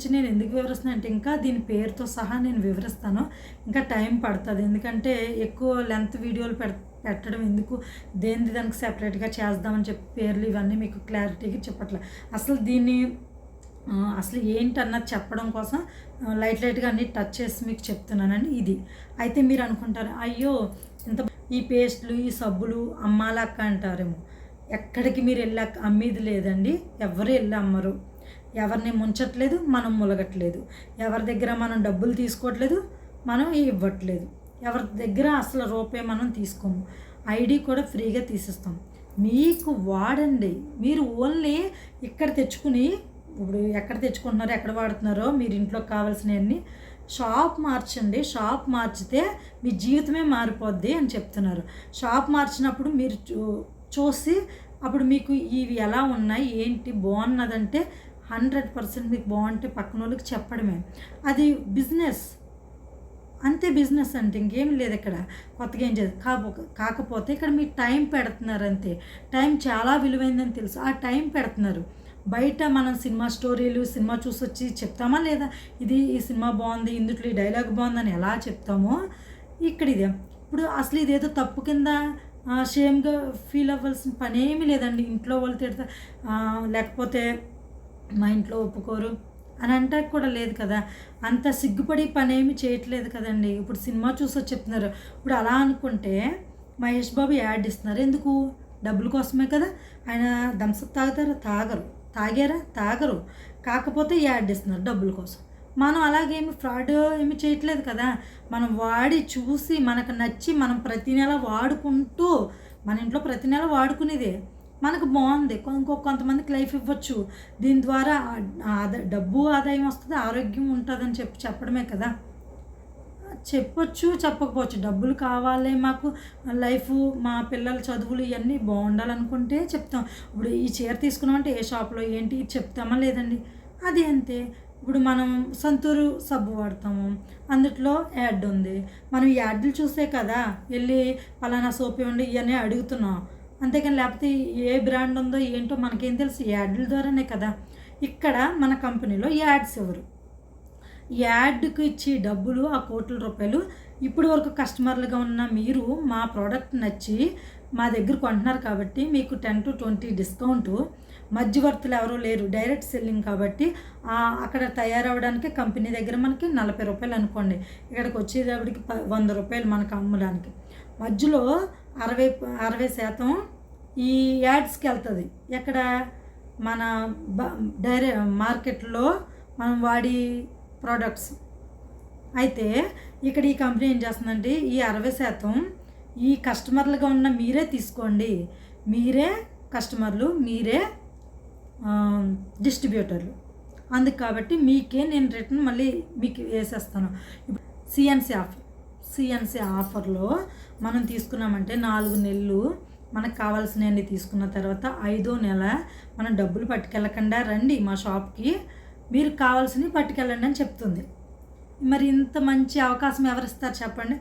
గురించి నేను ఎందుకు వివరిస్తున్నాను అంటే ఇంకా దీని పేరుతో సహా నేను వివరిస్తాను. ఇంకా టైం పడుతుంది. ఎందుకంటే ఎక్కువ లెంత్ వీడియోలు పెడ పెట్టడం ఎందుకు? దేని దానికి సెపరేట్గా చేద్దామని చెప్పి పేర్లు ఇవన్నీ మీకు క్లారిటీగా చెప్పట్లే. అసలు దీన్ని అసలు ఏంటన్నది చెప్పడం కోసం లైట్ లైట్గా అన్ని టచ్ చేసి మీకు చెప్తున్నానండి. ఇది. అయితే మీరు అనుకుంటారు అయ్యో ఇంత ఈ పేస్ట్లు ఈ సబ్బులు అమ్మాలక్క అంటారేమో. ఎక్కడికి మీరు వెళ్ళాక అమ్మేది లేదండి. ఎవరు వెళ్ళి అమ్మరు. ఎవరిని ముంచట్లేదు మనం ములగట్లేదు. ఎవరి దగ్గర మనం డబ్బులు తీసుకోవట్లేదు మనం ఇవ్వట్లేదు. ఎవరి దగ్గర అసలు రూపాయి మనం తీసుకోము. ఐడి కూడా ఫ్రీగా తీసిస్తాం. మీకు వాడండి. మీరు ఓన్లీ ఇక్కడ తెచ్చుకుని ఇప్పుడు ఎక్కడ తెచ్చుకుంటున్నారో ఎక్కడ వాడుతున్నారో మీరు ఇంట్లో కావాల్సినవన్నీ షాప్ మార్చండి. షాప్ మార్చితే మీ జీవితమే మారిపోద్ది అని చెప్తున్నారు. షాప్ మార్చినప్పుడు మీరు చూ చూసి అప్పుడు మీకు ఇవి ఎలా ఉన్నాయి ఏంటి బాగున్నదంటే హండ్రెడ్ పర్సెంట్ మీకు బాగుంటే పక్కన వాళ్ళకి చెప్పడమే. అది బిజినెస్. అంతే బిజినెస్ అంటే ఇంకేం లేదు ఇక్కడ. కొత్తగా ఏం చేయదు కాపో కాకపోతే ఇక్కడ మీరు టైం పెడుతున్నారు అంతే టైం చాలా విలువైందని తెలుసు. ఆ టైం పెడుతున్నారు. బయట మనం సినిమా స్టోరీలు సినిమా చూసి వచ్చి చెప్తామా లేదా? ఇది ఈ సినిమా బాగుంది ఇందుట్లో ఈ డైలాగ్ బాగుందని ఎలా చెప్తామో ఇక్కడ ఇదే ఇప్పుడు అసలు ఇదేదో తప్పు కింద షేమ్గా ఫీల్ అవ్వాల్సిన పని ఏమీ లేదండి. ఇంట్లో వాళ్ళు తిడతా లేకపోతే మా ఇంట్లో ఒప్పుకోరు. అని అంటే కూడా లేదు కదా. అంత సిగ్గుపడి పని ఏమి చేయట్లేదు కదండి. ఇప్పుడు సినిమా చూసో చెప్తున్నారు. ఇప్పుడు అలా అనుకుంటే మహేష్ బాబు యాడ్ ఇస్తున్నారు. ఎందుకు? డబ్బుల కోసమే కదా. ఆయన దంసప్ తాగుతారా తాగరు. తాగారా? తాగరు. కాకపోతే యాడ్ ఇస్తున్నారు డబ్బుల కోసం. మనం అలాగేమి ఫ్రాడ్ ఏమి చేయట్లేదు కదా. మనం వాడి చూసి మనకు నచ్చి మనం ప్రతి నెల వాడుకుంటూ మన ఇంట్లో ప్రతి నెల వాడుకునేదే. మనకు బాగుంది. కొ- ఇంకో కొంతమందికి లైఫ్ ఇవ్వచ్చు. దీని ద్వారా ఆదా డబ్బు ఆదాయం వస్తుంది ఆరోగ్యం ఉంటుందని చెప్పి చెప్పడమే కదా. చెప్పొచ్చు చెప్పకపోవచ్చు. డబ్బులు కావాలి మాకు. లైఫ్ మా పిల్లల చదువులు ఇవన్నీ బాగుండాలనుకుంటే చెప్తాం. ఇప్పుడు ఈ చీర తీసుకున్నామంటే ఏ షాప్లో ఏంటి చెప్తామా లేదండి? అది అంతే. ఇప్పుడు మనం సంతూరు సబ్బు వాడతాము. అందుట్లో యాడ్ ఉంది. మనం ఈ యాడ్లు చూసే కదా. వెళ్ళి పలానా సోప్ ఇవ్వండి ఇవన్నీ అడుగుతున్నాం. అంతేకాని లేకపోతే ఏ బ్రాండ్ ఉందో ఏంటో మనకేం తెలుసు? ఈ యాడ్ల ద్వారానే కదా. ఇక్కడ మన కంపెనీలో యాడ్స్ ఎవరు? యాడ్కు ఇచ్చి డబ్బులు ఆ కోట్ల రూపాయలు ఇప్పుడు వరకు కస్టమర్లుగా ఉన్న మీరు మా ప్రోడక్ట్ నచ్చి మా దగ్గర కొంటున్నారు కాబట్టి మీకు టెన్ టు ట్వంటీ డిస్కౌంట్. మధ్యవర్తులు ఎవరూ లేరు డైరెక్ట్ సెల్లింగ్ కాబట్టి అక్కడ తయారవడానికి కంపెనీ దగ్గర మనకి నలభై రూపాయలు అనుకోండి. ఇక్కడికి వచ్చేటప్పటికి ప- వంద రూపాయలు మనకు అమ్మడానికి. మధ్యలో అరవై అరవై శాతం ఈ యాడ్స్కి వెళ్తుంది. ఎక్కడ? మన బ- డైరె మార్కెట్లో మనం వాడి ప్రోడక్ట్స్. అయితే ఇక్కడ ఈ కంపెనీ ఏం చేస్తుందంటే ఈ అరవై శాతం ఈ కస్టమర్లుగా ఉన్న మీరే తీసుకోండి. మీరే కస్టమర్లు మీరే డిస్ట్రిబ్యూటర్లు. అందుకు కాబట్టి మీకే నేను రిటర్న్ మళ్ళీ మీకు వేసేస్తాను. ఇప్పుడు సిఎన్సి సిఎన్సి ఆఫర్లో మనం తీసుకున్నామంటే నాలుగు నెలలు మనకు కావాల్సినవన్నీ తీసుకున్న తర్వాత ఐదో నెల మనం డబ్బులు పట్టుకెళ్ళకుండా రండి మా షాప్కి. మీరు కావాల్సినవి పట్టుకెళ్ళండి అని చెప్తుంది. మరి ఇంత మంచి అవకాశం ఎవరిస్తారు చెప్పండి?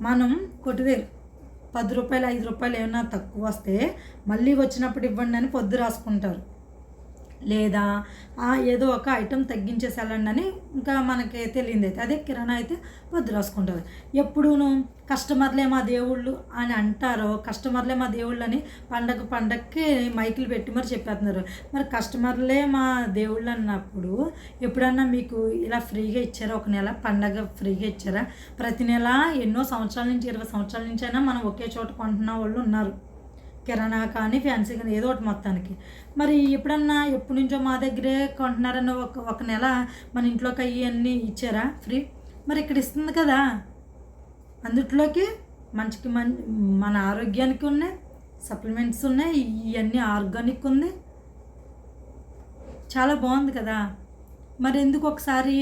మనం కొట్టువేరు పది రూపాయలు ఐదు రూపాయలు ఏమైనా తక్కువ వస్తే మళ్ళీ వచ్చినప్పుడు ఇవ్వండి అని పొద్దు రాసుకుంటారు. లేదా ఏదో ఒక ఐటెం తగ్గించేసేయాలండి అని ఇంకా మనకి తెలియంది అయితే అదే కిరాణా అయితే వద్దు రాసుకుంటారు ఎప్పుడూను కస్టమర్లే మా దేవుళ్ళు అని అంటారో కస్టమర్లే మా దేవుళ్ళు అని పండగ పండగకి మైకులు పెట్టి మరి చెప్పేస్తున్నారు. మరి కస్టమర్లే మా దేవుళ్ళు అన్నప్పుడు ఎప్పుడన్నా మీకు ఇలా ఫ్రీగా ఇచ్చారా? ఒక నెల పండగ ఫ్రీగా ఇచ్చారా? ప్రతి నెల ఎన్నో సంవత్సరాల నుంచి ఇరవై సంవత్సరాల నుంచి అయినా మనం ఒకే చోట కొంటున్న వాళ్ళు ఉన్నారు. కిరాణా కానీ ఫ్యాన్సీ కానీ ఏదో ఒకటి మొత్తానికి. మరి ఎప్పుడన్నా ఎప్పటి నుంచో మా దగ్గరే కొంటున్నారని ఒక ఒక నెల మన ఇంట్లోకి అయ్యి అన్నీ ఇచ్చారా? ఫ్రీ మరి ఇక్కడ ఇస్తుంది కదా. అందుట్లోకి మంచికి మం మన ఆరోగ్యానికి ఉన్నాయి సప్లిమెంట్స్ ఉన్నాయి ఇవన్నీ ఆర్గానిక్ ఉంది. చాలా బాగుంది కదా. మరి ఎందుకు ఒకసారి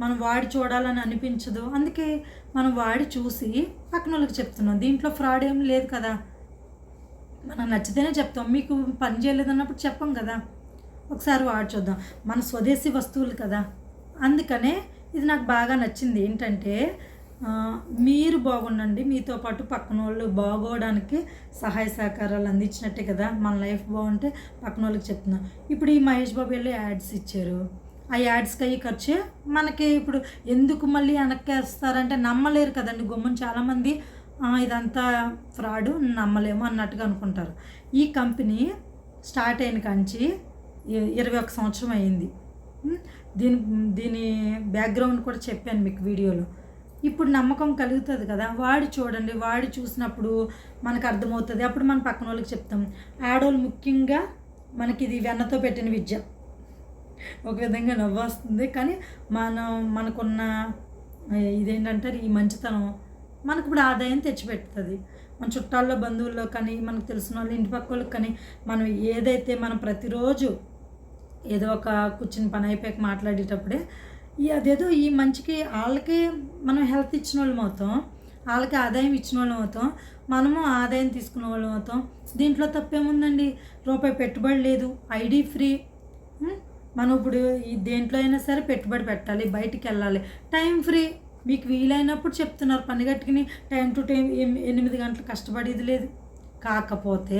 మనం వాడి చూడాలని అనిపించదు? అందుకే మనం వాడి చూసి పక్కన వాళ్ళకి చెప్తున్నాం దీంట్లో ఫ్రాడ్ ఏం లేదు కదా. మనం నచ్చితేనే చెప్తాం. మీకు పని చేయలేదు అన్నప్పుడు చెప్పం కదా. ఒకసారి వాడి చూద్దాం. మన స్వదేశీ వస్తువులు కదా. అందుకనే ఇది నాకు బాగా నచ్చింది. ఏంటంటే మీరు బాగుండండి. మీతో పాటు పక్కన వాళ్ళు బాగోవడానికి సహాయ సహకారాలు అందించినట్టే కదా. మన లైఫ్ బాగుంటే పక్కన వాళ్ళకి చెప్తున్నాం. ఇప్పుడు ఈ మహేష్ బాబు వెళ్ళి యాడ్స్ ఇచ్చారు. ఆ యాడ్స్కి అయ్యి ఖర్చే మనకి. ఇప్పుడు ఎందుకు మళ్ళీ వెనక్కి వేస్తారంటే నమ్మలేరు కదండి. గుమ్మం చాలామంది ఇదంతా ఫ్రాడ్ నమ్మలేము అన్నట్టుగా అనుకుంటారు. ఈ కంపెనీ స్టార్ట్ అయిన కాంచి ఇరవై ఒక సంవత్సరం అయింది. దీని దీని బ్యాక్గ్రౌండ్ కూడా చెప్పాను మీకు వీడియోలో. ఇప్పుడు నమ్మకం కలుగుతుంది కదా వాడి చూడండి వాడి చూసినప్పుడు మనకు అర్థమవుతుంది. అప్పుడు మన పక్కన వాళ్ళకి చెప్తాం ఆడవాళ్ళు ముఖ్యంగా మనకి ఇది వెన్నతో పెట్టిన విద్య. ఒక విధంగా నవ్వు వస్తుంది కానీ మనం మనకున్న ఇదేంటంటారు ఈ మంచితనం మనకు ఇప్పుడు ఆదాయం తెచ్చిపెడుతుంది మన చుట్టాల్లో బంధువుల్లో కానీ మనకు తెలిసిన వాళ్ళు ఇంటి పక్క వాళ్ళకి కానీ మనం ఏదైతే మనం ప్రతిరోజు ఏదో ఒక కూర్చుని పని అయిపోయాక మాట్లాడేటప్పుడే ఈ అదేదో ఈ మంచికి వాళ్ళకి మనం హెల్త్ ఇచ్చిన వాళ్ళం అవుతాం వాళ్ళకి ఆదాయం ఇచ్చిన వాళ్ళం అవుతాం మనము ఆదాయం తీసుకున్న వాళ్ళం అవుతాం. దీంట్లో తప్పేముందండి? రూపాయి పెట్టుబడి లేదు ఐడి ఫ్రీ. మనం ఇప్పుడు ఈ దేంట్లో అయినా సరే పెట్టుబడి పెట్టాలి బయటికి వెళ్ళాలి. Time free. మీకు వీలైనప్పుడు చెప్తున్నారు. పని కట్టుకుని టైం టు టైం ఎనిమిది గంటలు కష్టపడేది లేదు. కాకపోతే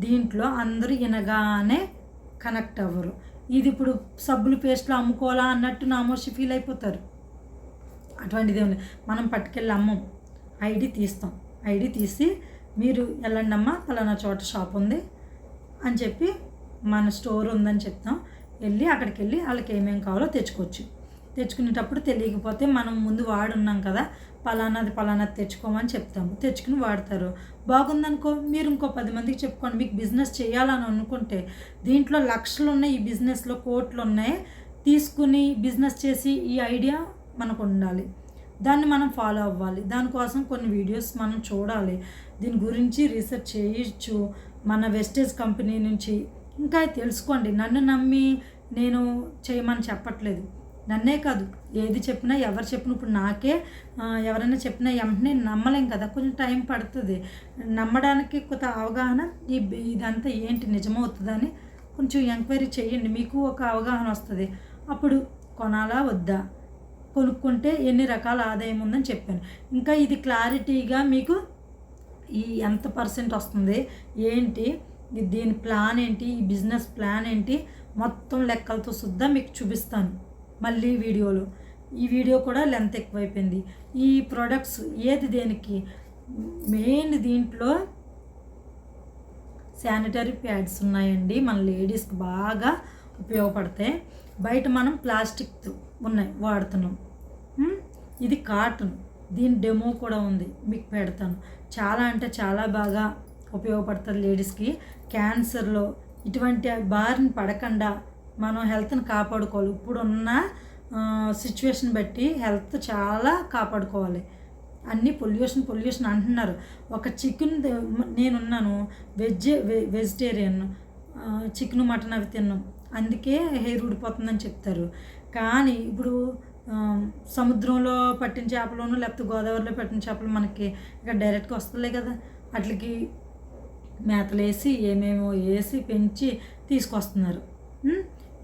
దీంట్లో అందరూ వినగానే కనెక్ట్ అవ్వరు. ఇది ఇప్పుడు సబ్బులు పేస్ట్లు అమ్ముకోవాలా అన్నట్టు నామోషి ఫీల్ అయిపోతారు. అటువంటిది ఉంది మనం పట్టుకెళ్ళి అమ్మం ఐడి తీస్తాం. ఐడి తీసి మీరు వెళ్ళండి అమ్మా పలానా చోట షాప్ ఉంది అని చెప్పి మన స్టోర్ ఉందని చెప్తాం. వెళ్ళి అక్కడికి వెళ్ళి వాళ్ళకి ఏమేమి కావాలో తెచ్చుకోవచ్చు. తెచ్చుకునేటప్పుడు తెలియకపోతే మనం ముందు వాడున్నాం కదా పలానాది పలానాది తెచ్చుకోమని చెప్తాము. తెచ్చుకుని వాడతారు. బాగుందనుకో మీరు ఇంకో పది మందికి చెప్పుకోండి. మీకు బిజినెస్ చేయాలని అనుకుంటే దీంట్లో లక్షలు ఉన్నాయి ఈ బిజినెస్లో కోట్లు ఉన్నాయి తీసుకుని బిజినెస్ చేసి ఈ ఐడియా మనకు ఉండాలి దాన్ని మనం ఫాలో అవ్వాలి. దానికోసం కొన్ని వీడియోస్ మనం చూడాలి. దీని గురించి రీసెర్చ్ చేయొచ్చు. మన వెస్టేజ్ కంపెనీ నుంచి. ఇంకా తెలుసుకోండి. నన్ను నమ్మి నేను చేయమని చెప్పట్లేదు. నన్నే కాదు. ఏది చెప్పినా ఎవరు చెప్పిన ఇప్పుడు నాకే ఎవరైనా చెప్పినా వెంటనే నమ్మలేం కదా. కొంచెం టైం పడుతుంది. నమ్మడానికి కొంత అవగాహన ఈ ఇదంతా ఏంటి నిజమవుతుందని కొంచెం ఎంక్వైరీ చేయండి. మీకు ఒక అవగాహన వస్తుంది. అప్పుడు కొనాలా వద్దా? కొనుక్కుంటే ఎన్ని రకాల ఆదాయం ఉందని చెప్పాను. ఇంకా ఇది క్లారిటీగా మీకు ఈ ఎంత పర్సెంట్ వస్తుంది ఏంటి దీని ప్లాన్ ఏంటి ఈ బిజినెస్ ప్లాన్ ఏంటి మొత్తం లెక్కలతో సుద్దా మీకు చూపిస్తాను. మళ్ళీ వీడియోలు. ఈ వీడియో కూడా లెంత్ ఎక్కువైపోయింది. ఈ ప్రొడక్ట్స్ ఏది దేనికి? మెయిన్ దీంట్లో శానిటరీ ప్యాడ్స్ ఉన్నాయండి. మన లేడీస్కి బాగా ఉపయోగపడతాయి. బయట మనం ప్లాస్టిక్ ఉన్నాయి వాడుతున్నాం. ఇది కాటన్. దీని డెమో కూడా ఉంది. మీకు పెడతాను. చాలా అంటే చాలా బాగా ఉపయోగపడుతుంది లేడీస్కి. క్యాన్సర్లో ఇటువంటి బారిని పడకుండా మనం హెల్త్ని కాపాడుకోవాలి. ఇప్పుడున్న సిచ్యువేషన్ బట్టి హెల్త్ చాలా కాపాడుకోవాలి. అన్నీ పొల్యూషన్ పొల్యూషన్ అంటున్నారు. ఒక చికెన్ నేనున్నాను వెజ్ వెజిటేరియన్ చికెన్ మటన్ అవి తిన్నాం. అందుకే హెయిర్ ఊడిపోతుందని చెప్తారు. కానీ ఇప్పుడు సముద్రంలో పట్టిన చేపలను లేకపోతే గోదావరిలో పట్టిన చేపలు మనకి ఇక్కడ డైరెక్ట్గా వస్తలే కదా. వాటికి మేతలేసి ఏమేమో వేసి పెంచి తీసుకొస్తున్నారు.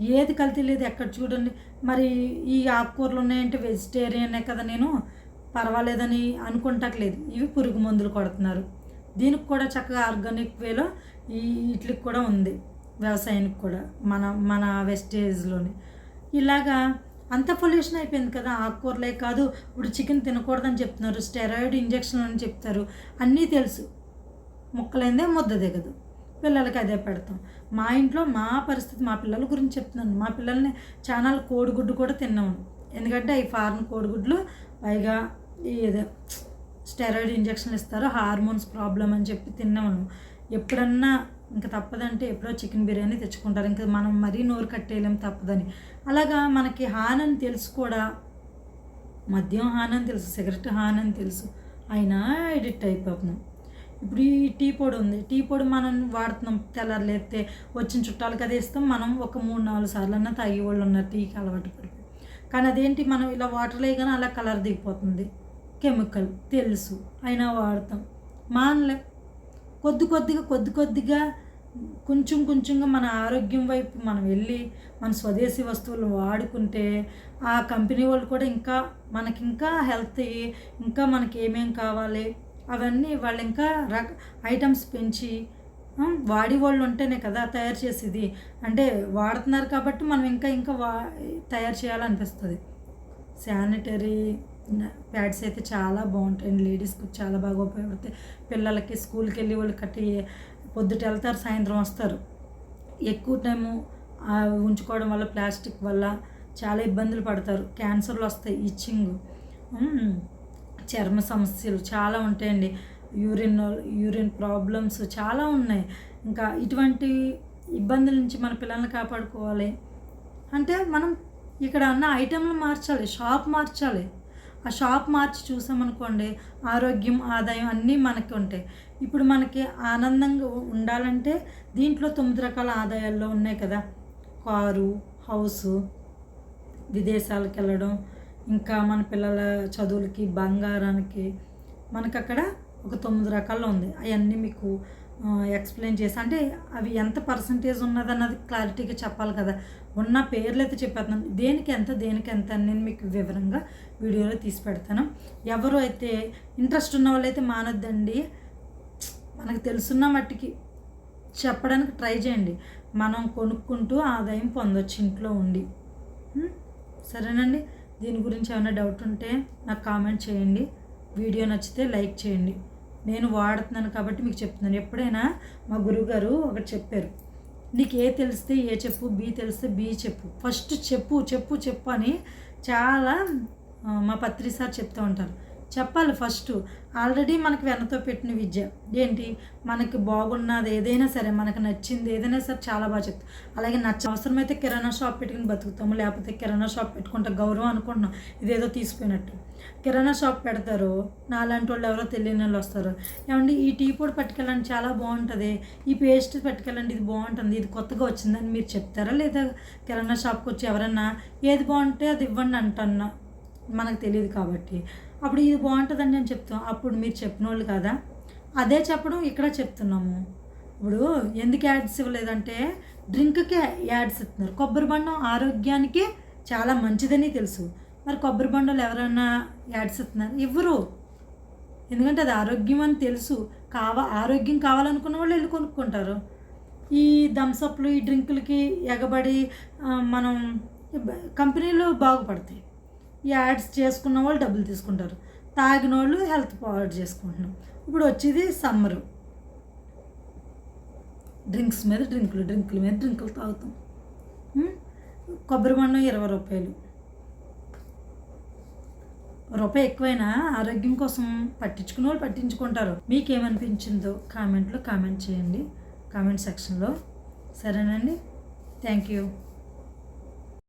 ఏది కల్తీ లేదు ఎక్కడ చూడండి. మరి ఈ ఆకుకూరలు ఉన్నాయంటే వెజిటేరియనే కదా నేను. పర్వాలేదని అనుకుంటట్లేదు. ఇవి పురుగు మందులు కొడుతున్నారు. దీనికి కూడా చక్కగా ఆర్గానిక్ వేలో ఈ వీటికి కూడా ఉంది. వ్యవసాయానికి కూడా మన మన వెస్టేజ్లోని. ఇలాగా అంత పొల్యూషన్ అయిపోయింది కదా ఆకుకూరలే కాదు ఇప్పుడు చికెన్ తినకూడదని చెప్తున్నారు స్టెరాయిడ్ ఇంజెక్షన్ అని చెప్తారు. అన్నీ తెలుసు. ముక్కలైందే ముద్ద దిగదు. పిల్లలకి అదే పెడతాం. మా ఇంట్లో మా పరిస్థితి మా పిల్లల గురించి చెప్తున్నాను. మా పిల్లల్ని ఛానల్ కోడిగుడ్డు కూడా తిన్నాము. ఎందుకంటే ఈ ఫారెన్ కోడిగుడ్లు పైగా ఈ ఏదో స్టెరాయిడ్ ఇంజక్షన్లు ఇస్తారు హార్మోన్స్ ప్రాబ్లం అని చెప్పి తిన్నాము. ఎప్పుడన్నా ఇంకా తప్పదంటే ఎప్పుడో చికెన్ బిర్యానీ తెచ్చుకుంటారు. ఇంకా మనం మరీ నోరు కట్టేయలేం తప్పదని. అలాగా మనకి హానని తెలుసు కూడా. మద్యం హానని తెలుసు సిగరెట్ హానని తెలుసు. అయినా ఎడిట్ అయిపోతున్నాం. ఇప్పుడు ఈ టీ పొడి ఉంది. టీ పొడి మనం వాడుతున్నాం. తెల్లర్లేస్తే వచ్చిన చుట్టాలకి అది ఇస్తాం. మనం ఒక మూడు నాలుగు సార్లు అన్నా తాగే వాళ్ళు ఉన్నారు టీకి అలవాటు పడి కానీ అదేంటి? మనం ఇలా వాటర్ లేగానే అలా కలర్ దిగిపోతుంది. కెమికల్ తెలుసు. అయినా వాడతాం. మానలే. కొద్ది కొద్దిగా కొద్ది కొద్దిగా కొంచెం కొంచెంగా మన ఆరోగ్యం వైపు మనం వెళ్ళి మన స్వదేశీ వస్తువులు వాడుకుంటే ఆ కంపెనీ వాళ్ళు కూడా ఇంకా మనకి ఇంకా హెల్త్ ఇంకా మనకి ఏమేం కావాలి? అవన్నీ వాళ్ళు ఇంకా రక ఐటమ్స్ పెంచి వాడి వాళ్ళు ఉంటేనే కదా తయారు చేసేది. అంటే వాడుతున్నారు కాబట్టి మనం ఇంకా ఇంకా వా తయారు చేయాలనిపిస్తుంది. శానిటరీ ప్యాడ్స్ అయితే చాలా బాగుంటాయండి లేడీస్కి చాలా బాగా ఉపయోగపడతాయి. పిల్లలకి స్కూల్కి వెళ్ళి వాళ్ళు కట్టి పొద్దుట వెళ్తారు సాయంత్రం వస్తారు. ఎక్కువ టైము ఉంచుకోవడం వల్ల ప్లాస్టిక్ వల్ల చాలా ఇబ్బందులు పడతారు. క్యాన్సర్లు వస్తాయి ఇచ్చింగ్. చర్మ సమస్యలు చాలా ఉంటాయండి. యూరిన్ యూరిన్ ప్రాబ్లమ్స్ చాలా ఉన్నాయి. ఇంకా ఇటువంటి ఇబ్బందుల నుంచి మన పిల్లల్ని కాపాడుకోవాలి. అంటే మనం ఇక్కడ ఉన్న ఐటెంలు మార్చాలి షాప్ మార్చాలి. ఆ షాప్ మార్చి చూసామనుకోండి ఆరోగ్యం ఆదాయం అన్నీ మనకి ఉంటాయి. ఇప్పుడు మనకి ఆనందంగా ఉండాలంటే దీంట్లో తొమ్మిది రకాల ఆదాయాల్లో ఉన్నాయి కదా. కారు హౌసు విదేశాలకు వెళ్ళడం ఇంకా మన పిల్లల చదువులకి బంగారానికి మనకు అక్కడ ఒక తొమ్మిది రకాల్లో ఉంది. అవన్నీ మీకు ఎక్స్ప్లెయిన్ చేసి అంటే అవి ఎంత పర్సంటేజ్ ఉన్నదన్నది క్లారిటీగా చెప్పాలి కదా. ఉన్న పేర్లు అయితే చెప్పేస్తున్నాను దేనికి ఎంత దేనికి ఎంత అని నేను మీకు వివరంగా వీడియోలో తీసి పెడతాను. ఎవరు అయితే ఇంట్రెస్ట్ ఉన్న వాళ్ళైతే మానొద్దండి. మనకు తెలుసున్న మట్టికి చెప్పడానికి ట్రై చేయండి. మనం కొనుక్కుంటూ ఆదాయం పొందొచ్చు ఇంట్లో ఉండి. సరేనండి? దీని గురించి ఏమైనా డౌట్ ఉంటే నాకు కామెంట్ చేయండి. వీడియో నచ్చితే లైక్ చేయండి. నేను వాడుతున్నాను కాబట్టి మీకు చెప్తున్నాను. ఎప్పుడైనా మా గురువుగారు ఒకటి చెప్పారు. నీకు ఏ తెలిస్తే ఏ చెప్పు బి తెలిస్తే బి చెప్పు. ఫస్ట్ చెప్పు చెప్పు చెప్పు అని చాలా మా పత్రి సార్ చెప్తూ ఉంటారు. చెప్పాలి ఫస్ట్. ఆల్రెడీ మనకు వెనతో పెట్టిన విద్య. ఏంటి? మనకి బాగున్నది ఏదైనా సరే మనకు నచ్చింది ఏదైనా సరే చాలా బాగా చెప్తాం. అలాగే నచ్చ అవసరమైతే కిరాణా షాప్ పెట్టుకుని బతుకుతాము. లేకపోతే కిరాణా షాప్ పెట్టుకుంటే గౌరవం అనుకుంటున్నాం. ఇదేదో తీసిపోయినట్టు. కిరాణా షాప్ పెడతారు. నాలాంటి వాళ్ళు ఎవరో తెలియని వాళ్ళు వస్తారు. ఏమండి? ఈ టీ పొడి పట్టుకెళ్ళండి చాలా బాగుంటుంది. ఈ పేస్ట్ పట్టుకెళ్ళండి ఇది బాగుంటుంది. ఇది కొత్తగా వచ్చిందని మీరు చెప్తారా లేదా కిరాణా షాప్కి వచ్చి ఎవరన్నా ఏది బాగుంటే అది ఇవ్వండి అంటన్నా. మనకు తెలియదు కాబట్టి. అప్పుడు ఇది బాగుంటుందని నేను చెప్తాం. అప్పుడు మీరు చెప్పిన వాళ్ళు కదా? అదే చెప్పడం ఇక్కడ చెప్తున్నాము. ఇప్పుడు ఎందుకు యాడ్స్ ఇవ్వలేదంటే డ్రింక్కే యాడ్స్ ఇస్తున్నారు. కొబ్బరి బండం ఆరోగ్యానికి చాలా మంచిదని తెలుసు. మరి కొబ్బరి బండలు ఎవరైనా యాడ్స్ ఇస్తున్నారు? ఇవ్వరు. ఎందుకంటే అది ఆరోగ్యం అని తెలుసు. కావా ఆరోగ్యం కావాలనుకున్న వాళ్ళు వెళ్ళి కొనుక్కుంటారు. ఈ థమ్సప్లు ఈ డ్రింకులకి ఎగబడి మనం కంపెనీలు బాగుపడతాయి. యాడ్స్ చేసుకున్న వాళ్ళు డబ్బులు తీసుకుంటారు. తాగిన వాళ్ళు హెల్త్ పాడు చేసుకుంటున్నాం. ఇప్పుడు వచ్చేది సమ్మరు. డ్రింక్స్ మీద డ్రింకులు డ్రింకుల మీద డ్రింకులు తాగుతాం. కొబ్బరి బండం ఇరవై రూపాయలు. రూపాయి ఎక్కువైనా ఆరోగ్యం కోసం పట్టించుకునే వాళ్ళు పట్టించుకుంటారు. మీకేమనిపించిందో కామెంట్లో కామెంట్ చేయండి. కామెంట్ సెక్షన్లో. సరేనండి. Thank you.